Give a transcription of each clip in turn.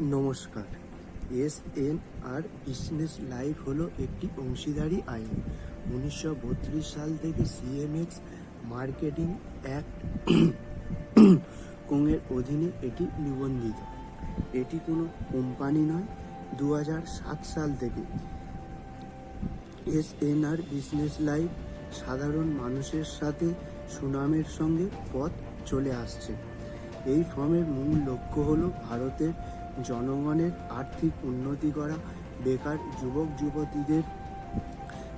নমস্কার। S N R business life হলো একটি অংশীদারি আইন। উনিশশো বত্রিশ সাল থেকে সিএমএক্স মার্কেটিং অ্যাক্ট কোংয়ের অধীনে এটি নিবন্ধিত। এটি কোনো কোম্পানি নয়। দু সাল থেকে S N R business life সাধারণ মানুষের সাথে সুনামের সঙ্গে পথ চলে আসছে। এই ফর্মের মূল লক্ষ্য হল ভারতের জনগণের আর্থিক উন্নতি করা, বেকার যুবক, যুবতীদের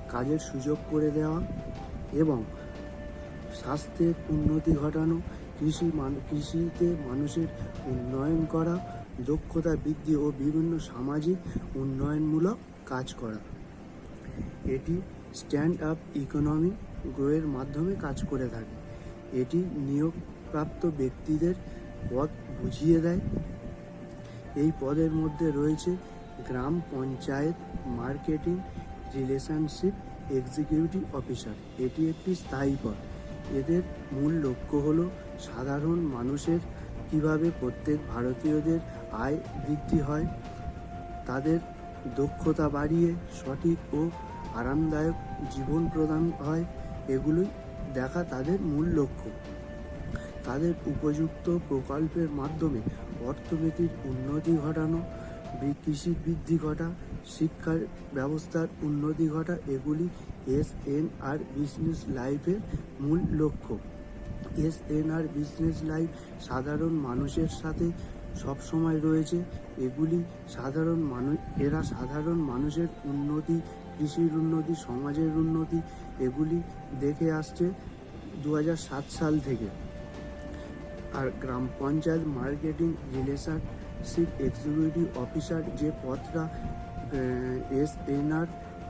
কাজের সুযোগ করে দেওয়া এবং স্বাস্থ্যের উন্নতি ঘটানো, কৃষি কৃষিতে মানুষের উন্নয়ন করা, দক্ষতা বৃদ্ধি ও বিভিন্ন সামাজিক উন্নয়নমূলক কাজ করা। এটি স্ট্যান্ড আপ ইকোনমি গ্রোয়ের মাধ্যমে কাজ করে থাকে। এটি নিয়োগপ্রাপ্ত ব্যক্তিদের পথ বুঝিয়ে দেয়। এই পদের মধ্যে রয়েছে গ্রাম panchayat marketing relationship executive officer. এটি একটি স্থায়ী পদ। এদের মূল লক্ষ্য হল সাধারণ মানুষের কীভাবে প্রত্যেক ভারতীয়দের আয় বৃদ্ধি হয়, তাদের দক্ষতা বাড়িয়ে সঠিক ও আরামদায়ক জীবন প্রদান হয়, এগুলোই দেখা তাদের মূল লক্ষ্য। তাদের উপযুক্ত প্রকল্পের মাধ্যমে অর্থনীতির উন্নতি ঘটানো কৃষি বৃদ্ধি ঘটা, শিক্ষার ব্যবস্থার উন্নতি ঘটা, এগুলি এস এন আর বিজনেস লাইফের মূল লক্ষ্য। S N R business life সাধারণ মানুষের সাথে সবসময় রয়েছে। এগুলি সাধারণ মানুষ, এরা সাধারণ মানুষের উন্নতি, কৃষির উন্নতি, সমাজের উন্নতি, এগুলি দেখে আসছে দু সাল থেকে। আর গ্রাম panchayat marketing relationship executive officer যে পদটা S N R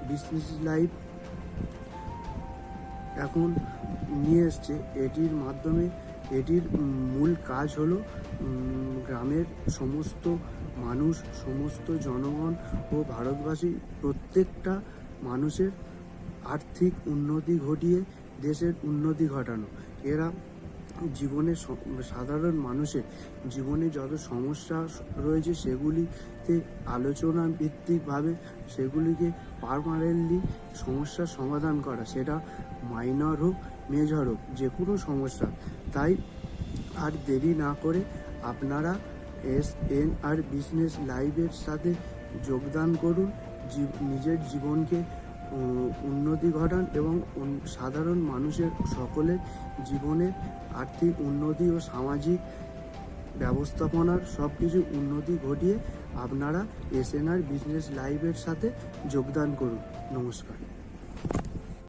business life এখন নিয়ে এসছে, এটির মাধ্যমে এটির মূল কাজ হলো গ্রামের সমস্ত মানুষ, সমস্ত জনগণ ও ভারতবাসী প্রত্যেকটা মানুষের আর্থিক উন্নতি ঘটিয়ে দেশের উন্নতি ঘটানো। এরা জীবনে সাধারণ মানুষের জীবনে যত সমস্যা রয়েছে সেগুলিতে আলোচনা ভিত্তিকভাবে সেগুলিকে পারমানেন্টলি সমস্যার সমাধান করা। সেটা মাইনর হোক মেজর হোক, যে কোনো সমস্যা। তাই আর দেরি না করে আপনারা এস এন আর বিজনেস লাইভের সাথে যোগদান করুন। নিজের জীবনকে উন্নতি ঘটান এবং সাধারণ মানুষের সকলের জীবনে আর্থিক উন্নতি ও সামাজিক ব্যবস্থাপনার সব কিছু উন্নতি ঘটিয়ে আপনারা এসএনআর আর বিজনেস লাইভের সাথে যোগদান করুন। নমস্কার।